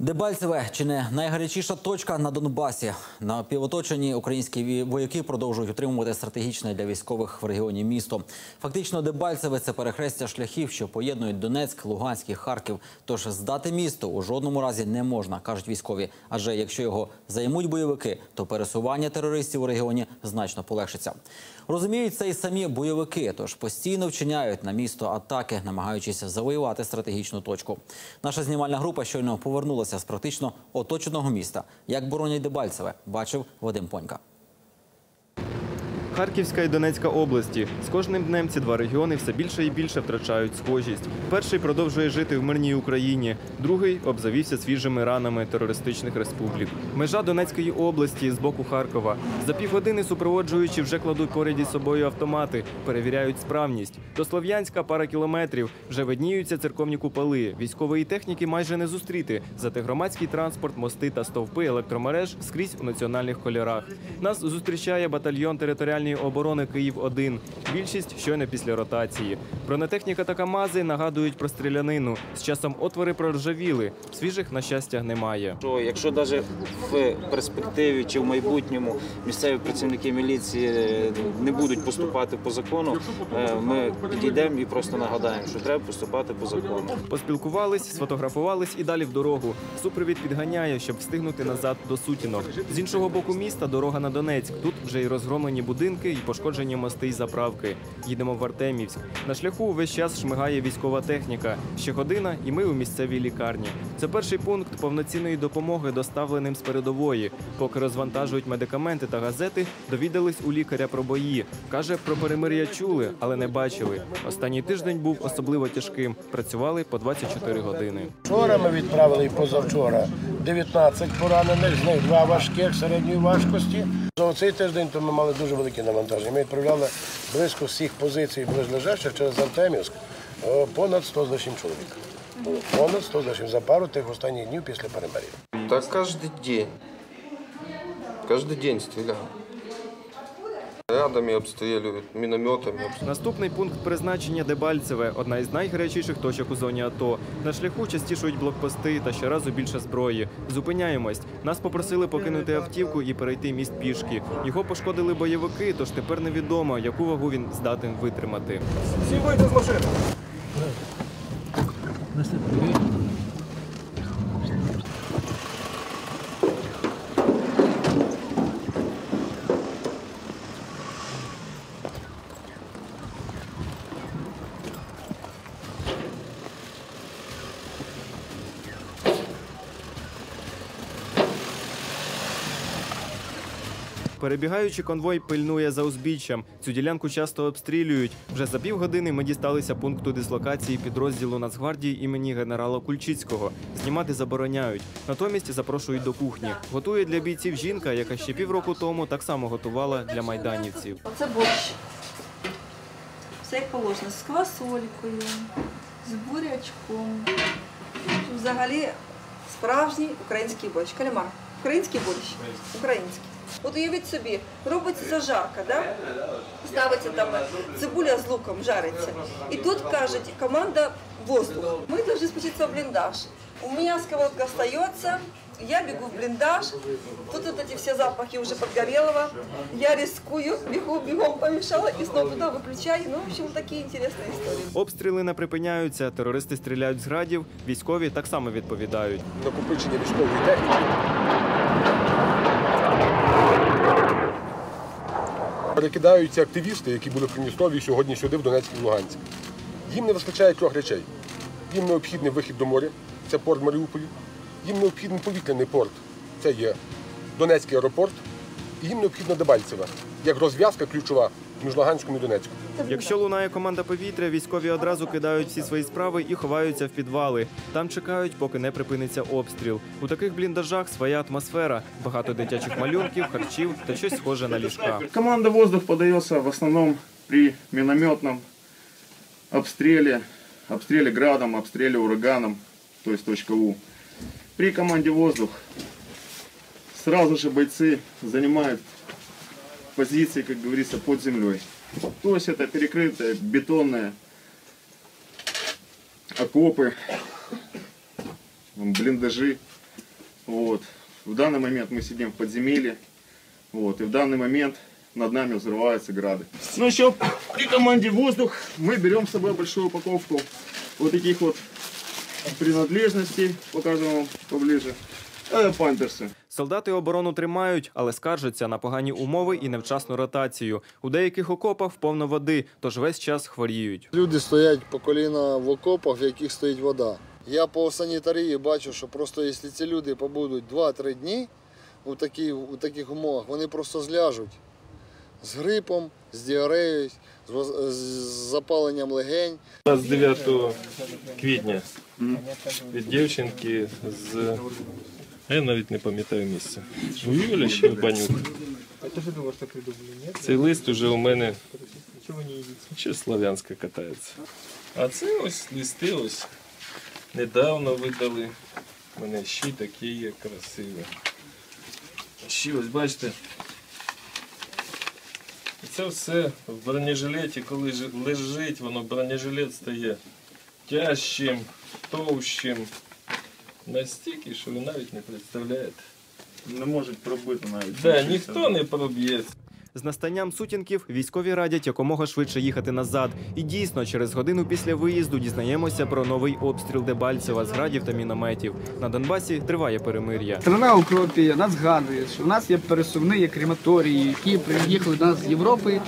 Дебальцеве чи не найгарячіша точка на Донбасі. На півоточенні українські вояки продовжують утримувати стратегічне для військових в регіоні місто. Фактично, Дебальцеве це перехрестя шляхів, що поєднують Донецьк, Луганськ і Харків. Тож здати місто у жодному разі не можна, кажуть військові. Адже якщо його займуть бойовики, то пересування терористів у регіоні значно полегшиться. Розуміють це і самі бойовики, тож постійно вчиняють на місто атаки, намагаючись завоювати стратегічну точку. Наша знімальна група щойно повернулася з практично оточеного міста. Як боронять Дебальцеве, бачив Вадим Понька. Харківська і Донецька області. З кожним днем ці два регіони все більше і більше втрачають схожість. Перший продовжує жити в мирній Україні, другий обзавівся свіжими ранами терористичних республік. Межа Донецької області з боку Харкова. За півгодини супроводжуючи вже кладуть поряд із собою автомати, перевіряють справність. До Слов'янська пара кілометрів. Вже видніються церковні куполи. Військової техніки майже не зустріти. Зате громадський транспорт, мости та стовпи електромереж скрізь у національних кольорах. Нас зустрічає батальйон територіальної оборони Київ 1 Більшість щойно після ротації. Бронетехніка та КАМАЗи нагадують про стрілянину. З часом отвори проржавіли. Свіжих на щастя немає. Якщо навіть в перспективі чи в майбутньому місцеві працівники міліції е, не будуть поступати по закону, е, ми підійдемо і просто нагадаємо, що треба поступати по закону. Поспілкувались, сфотографувались і далі в дорогу. Супровід підганяє, щоб встигнути назад до сутінок. З іншого боку міста дорога на Донецьк. Тут вже й розгромлені будинки, і пошкоджені мости й заправки. Їдемо в Артемівськ. На шляху увесь час шмигає військова техніка. Ще година, і ми у місцевій лікарні. Це перший пункт повноцінної допомоги доставленим з передової. Поки розвантажують медикаменти та газети, довідались у лікаря про бої. Каже, про перемир'я чули, але не бачили. Останній тиждень був особливо тяжким. Працювали по 24 години. Вчора ми відправили і позавчора 19 поранених, з них два важких середньої важкості. За цей тиждень то ми мали дуже велике навантаження. Ми відправляли близько всіх позицій ближлежащих через Артемівськ понад 100 з лишнім чоловік. Понад 100 з за пару тих останніх днів після перемирів. Так кожен день. Кожен день стрелял. Рядами обстреливают, минометами. Наступний пункт призначення Дебальцеве одна із найгарячіших точок у зоні АТО. На шляху частішують блокпости та щоразу більше зброї. Зупиняємось. Нас попросили покинути автівку і перейти міст пішки. Його пошкодили бойовики, тож тепер невідомо, яку вагу він здатен витримати. Перебігаючи конвой пильнує за узбіччям. Цю ділянку часто обстрілюють. Вже за півгодини ми дісталися пункту дислокації підрозділу Нацгвардії імені генерала Кульчицького. Знімати забороняють. Натомість запрошують до кухні. Готує для бійців жінка, яка ще півроку тому так само готувала для майданівців. Це борщ. Все як положено. З квасолькою, з бурячком. Взагалі справжній український борщ. Калімар. Український борщ. Український. От уявіть собі, робиться зажарка, да? ставиться там цибуля з луком, жариться. І тут кажуть, команда воздух. Ми повинні спуститися в бліндаж. У меня сковородка остается, я бегу в блиндаж, тут вот эти все запахи уже подгорелого, я рискую, бегу, бегом помешала и снова туда выключаю. Ну, в общем, такие интересные истории. Обстріли не припиняються. Терористи стріляють з градів. Військові так само відповідають. Накопичення військової техніки. Перекидаються активісти, які були в Придністрові сьогодні сюди, в Донецьк і Луганськ. Їм не вистачає трьох речей. Їм необхідний вихід до моря, це порт Маріуполі. Їм необхідний повітряний порт, це є Донецький аеропорт. І їм необхідно Дебальцеве, як розв'язка ключова між Луганськом і Донецьком. Якщо лунає команда повітря, військові одразу кидають всі свої справи і ховаються в підвали. Там чекають, поки не припиниться обстріл. У таких бліндажах своя атмосфера, багато дитячих малюнків, харчів та щось схоже на ліжка. Команда «Воздух» подается в основном при минометном обстреле, обстреле градом, обстреле ураганом, то есть точка У. При команде «Воздух» сразу же бойцы занимают позиции, как говорится, под землей. То есть это перекрытые бетонные окопы, блиндажи. Вот. В данный момент мы сидим в подземелье. Вот. И в данный момент над нами взрываются грады. Ну еще при команде воздух мы берем с собой большую упаковку вот таких вот принадлежностей. Покажем вам поближе. Это памперсы. Солдати оборону тримають, але скаржаться на погані умови і невчасну ротацію. У деяких окопах повно води, тож весь час хворіють. Люди стоять по коліна в окопах, в яких стоїть вода. Я по санітарії бачу, що просто якщо ці люди побудуть 2-3 дні у, такі, у таких умовах, вони просто зляжуть з грипом, з діареєю, з, запаленням легень. 29 квітня від дівчинки з. А Я навіть не пам'ятаю місце. У Юлі ще Банюк. Цей лист уже у мене ще Слов'янська катається. А це ось листи ось недавно видали. У мене ще такі є красиві. Ще ось бачите. Це все в бронежилеті, коли лежить, воно бронежилет стає тяжчим, товщим. Настільки, що ви навіть не представляєте. Не может пробити навіть. Да, ніхто не проб'є. З настанням сутінків військові радять якомога швидше їхати назад. І дійсно, через годину після виїзду дізнаємося про новий обстріл Дебальцева з градів та мінометів. На Донбасі триває перемир'я. Страна Укропія нас згадує, що в нас є пересувні є крематорії, які приїхали до нас з Європи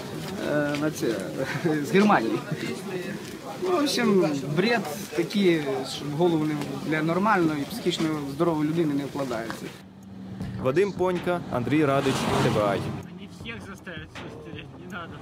е, на це, з Германії. Ну, в общем, бред такий, що в голову не- для нормальної, психічно здорової людини не вкладається. Вадим Понька, Андрій Радич, ТВА. Они всех заставят все стереть, не надо.